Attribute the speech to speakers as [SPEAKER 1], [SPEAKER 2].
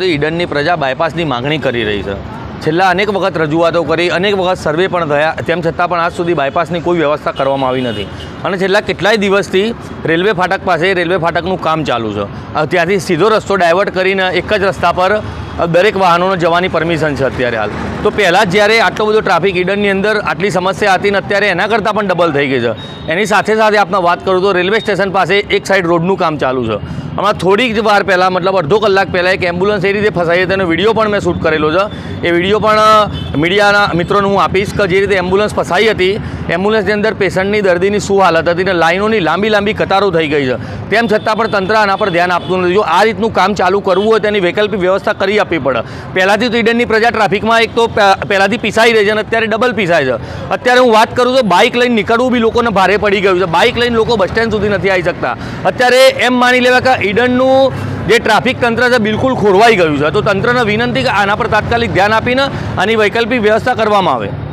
[SPEAKER 1] તો ઈડનની પ્રજા બાયપાસની માંગણી કરી રહી છે. છેલ્લા અનેક વખત રજૂઆતો કરી, અનેક વખત સર્વે પણ થયા, તેમ છતાં પણ આજ સુધી બાયપાસની કોઈ વ્યવસ્થા કરવામાં આવી નથી. અને છેલ્લા કેટલાય દિવસથી રેલવે ફાટક પાસે રેલવે ફાટકનું કામ ચાલુ છે. ત્યાંથી સીધો રસ્તો ડાયવર્ટ કરીને એક જ રસ્તા પર દરેક વાહનોને જવાની પરમિશન છે અત્યારે હાલ. તો પહેલાં જ્યારે આટલો બધો ટ્રાફિક ઈડનની અંદર આટલી સમસ્યા હતી ને અત્યારે એના કરતાં પણ ડબલ થઈ ગઈ છે. એની સાથે સાથે આપણે વાત કરું તો રેલવે સ્ટેશન પાસે એક સાઈડ રોડનું કામ ચાલુ છે. હમણાં થોડીક જ વાર પહેલાં, મતલબ અડધો કલાક પહેલાં એક એમ્બ્યુલન્સ એ રીતે ફસાઈ તેનો વીડિયો પણ મેં શૂટ કરેલો છે. એ વીડિયો પણ મીડિયાના મિત્રોને હું આપીશ કે જે રીતે એમ્બ્યુલન્સ ફસાઈ હતી એમ્બ્યુલન્સની અંદર પેશન્ટની દર્દીની શું હાલત હતી ને લાઈનોની લાંબી લાંબી કતારો થઈ ગઈ છે. તેમ છતાં પણ તંત્ર આના પર ધ્યાન આપતું નથી. જો આ રીતનું કામ ચાલુ કરવું હોય તેની વૈકલ્પિક વ્યવસ્થા કરી આપવી પડે. પહેલાંથી તો ઈડનની પ્રજા ટ્રાફિકમાં એક તો પહેલાંથી પીસાઈ રહી છે અને અત્યારે ડબલ પીસાય છે. અત્યારે હું વાત કરું તો બાઇક લઈને નીકળવું બી લોકોને ભારે પડી ગયું છે. બાઇક લઈને લોકો બસ સ્ટેન્ડ સુધી નથી આવી શકતા. અત્યારે એમ માની લેવા કે ઈડનનું જે ટ્રાફિક તંત્ર છે બિલકુલ ખોરવાઈ ગયું છે. તો તંત્રને વિનંતી કે આના પર તાત્કાલિક ધ્યાન આપીને આની વૈકલ્પિક વ્યવસ્થા કરવામાં આવે.